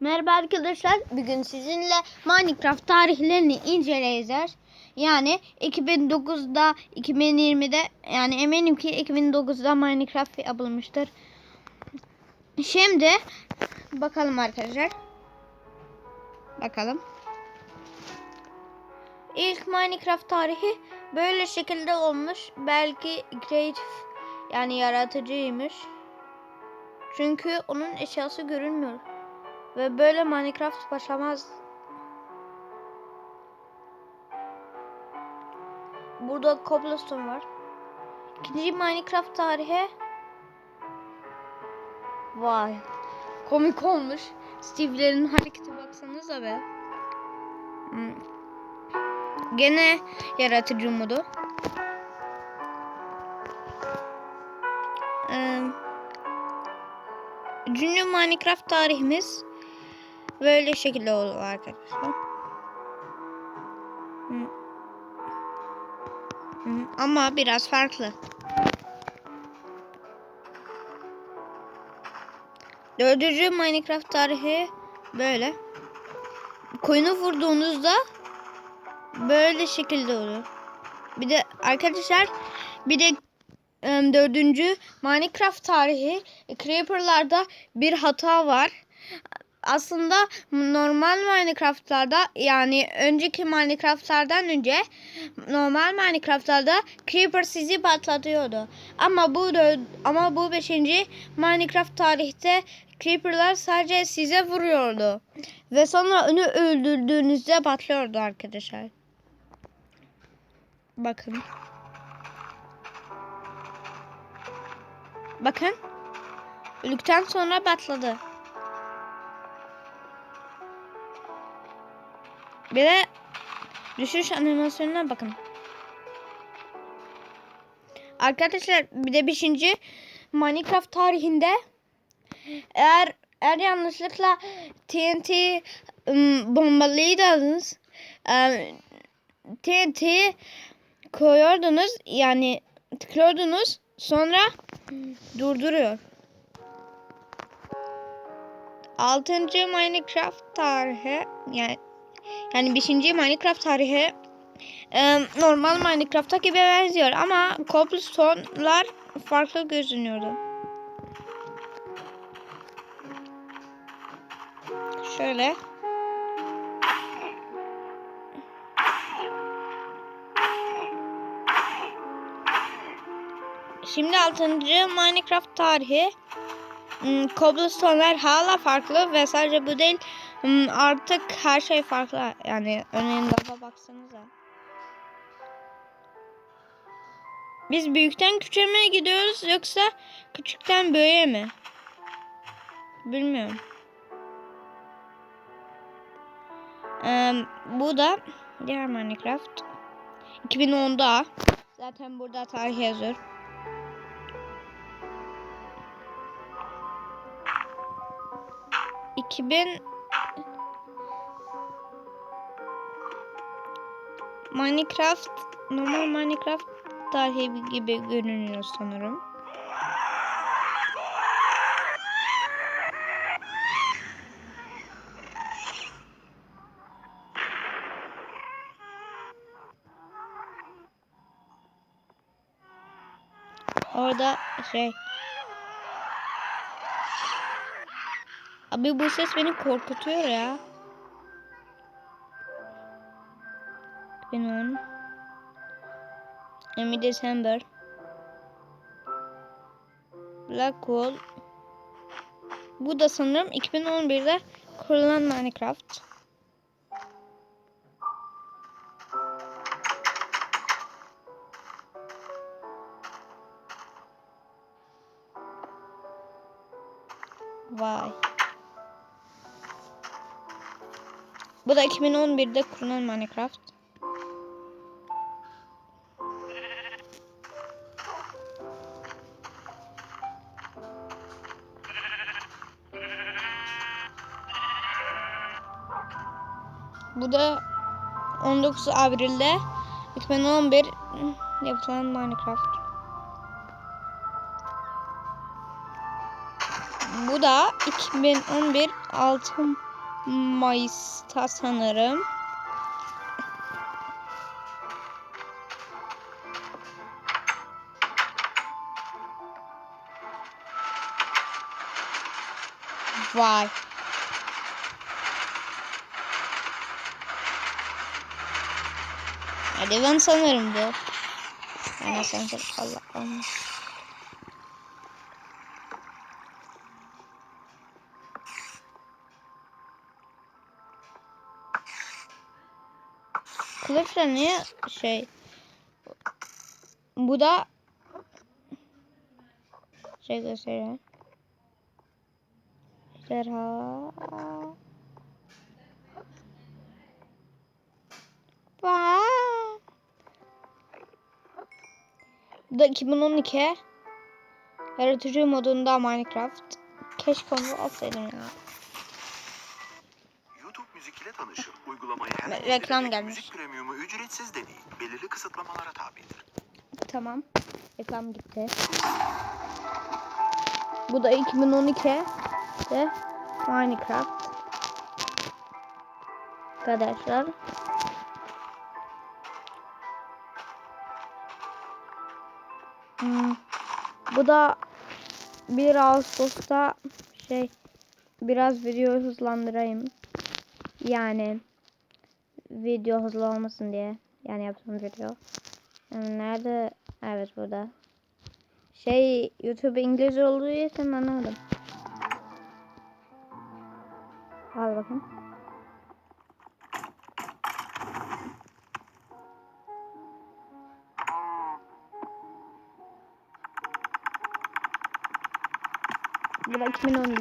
Merhaba arkadaşlar. Bugün sizinle Minecraft tarihlerini inceleyeceğiz. Yani 2009'da, 2020'de yani eminim ki 2009'da Minecraft yapılmıştır. Şimdi bakalım arkadaşlar. Bakalım. İlk Minecraft tarihi böyle şekilde olmuş. Belki creative yani yaratıcıymış. Çünkü onun eşyası görünmüyor. Ve böyle Minecraft başlamaz. Burada cobblestone var. İkinci Minecraft tarihi. Vay. Komik olmuş. Steve'lerin hareketi baksanıza be. Hmm. Gene yaratıcı modu. Ee, Üçüncü Minecraft tarihimiz böyle şekilde oldu arkadaşlar. Ama biraz farklı. Dördüncü Minecraft tarihi böyle. Koyunu vurduğunuzda böyle şekilde oluyor. Bir de arkadaşlar bir de em, dördüncü Minecraft tarihi Creeper'larda bir hata var. Aslında normal Minecraft'larda yani önceki Minecraft'lardan önce normal Minecraft'larda Creeper sizi patlatıyordu. Ama bu ama bu 5. Minecraft tarihte Creeper'lar sadece size vuruyordu. Ve sonra onu öldürdüğünüzde patlıyordu arkadaşlar. Bakın. Bakın. Öldükten sonra patladı. Bir de düşüş animasyonuna bakın. Arkadaşlar bir de 5. Minecraft tarihinde eğer eğer yanlışlıkla TNT ım, bombalıydınız ım, TNT koyuyordunuz yani tıklıyordunuz sonra durduruyor. 6. Minecraft tarihi yani yani 5. Minecraft tarihi e, normal Minecraft'a gibi benziyor ama cobblestone'lar farklı görünüyordu. Şöyle. Şimdi 6. Minecraft tarihi Hmm, Cobblestone'lar hala farklı ve sadece bu değil artık her şey farklı. Yani örneğin lava baksanıza. Biz büyükten küçüğe gidiyoruz yoksa küçükten büyüğe mi? Bilmiyorum. Ee, bu da diğer Minecraft. 2010'da. Zaten burada tarih yazıyor. Bin Minecraft normal Minecraft tarihi gibi görünüyor sanırım. Orada şey Abi bu ses beni korkutuyor ya. 2010 20 December Blackwall Bu da sanırım 2011'de kurulan Minecraft. Vay. Bu da 2011'de kurulan Minecraft. Bu da 19 Avril'de 2011 yapılan Minecraft. Bu da 2011 altın Mayıs'ta sanırım. Vay. Hadi ben sanırım bu. Ben sanırım Allah Allah. Kılıçla niye şey bu da şey gösteriyor. Ejderha. Bu da 2012 yaratıcı modunda Minecraft. Keşke onu alsaydım ya. YouTube Müzik ile tanışın. Uygulamayı hemen reklam indirerek gelmiş. Müzik Premium'u ücretsiz deneyin. Belirli kısıtlamalara tabidir. Tamam. Reklam gitti. Bu da 2012 de Minecraft. Arkadaşlar. Hmm. Bu da 1 Ağustos'ta şey biraz videoyu hızlandırayım. Yani video hızlı olmasın diye. Yani yaptığım video. Yani nerede? Evet burada. Şey YouTube İngilizce olduğu için anlamadım. Al bakayım. 2011.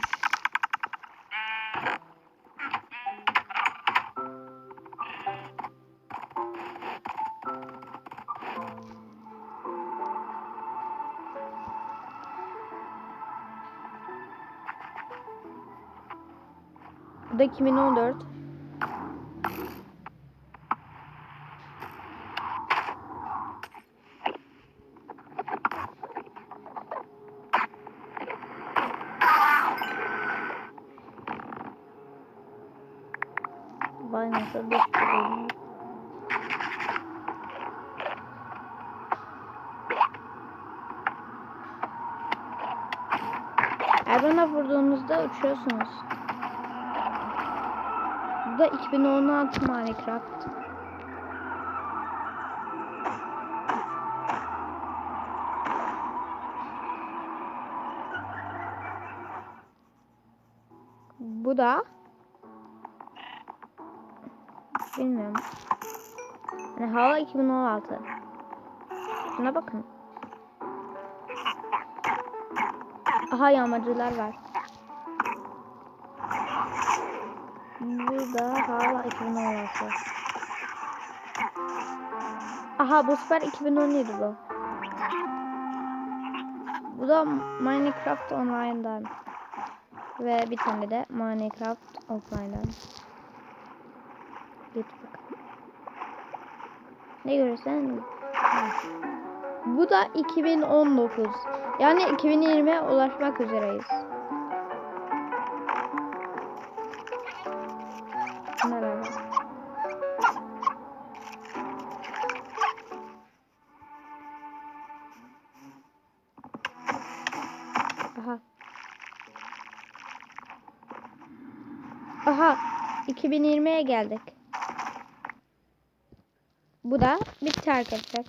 Bu da 2014. Şey. Eğer bana vurduğunuzda uçuyorsunuz. Bu da 2016 Minecraft. Bu da bilmiyorum. Yani hala 2016. Şuna bakın. Aha yağmacılar var. Bu da hala 2016. Aha bu sefer 2017 bu. Bu da Minecraft Online'dan. Ve bir tane de Minecraft Offline'dan. Git bakalım. Ne görürsen. Bu da 2019. Yani 2020'ye ulaşmak üzereyiz. Aha. Aha. 2020'ye geldik. Bu da bitti arkadaşlar.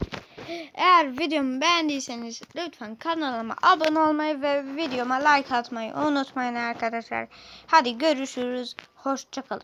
Eğer videomu beğendiyseniz lütfen kanalıma abone olmayı ve videoma like atmayı unutmayın arkadaşlar. Hadi görüşürüz. Hoşçakalın.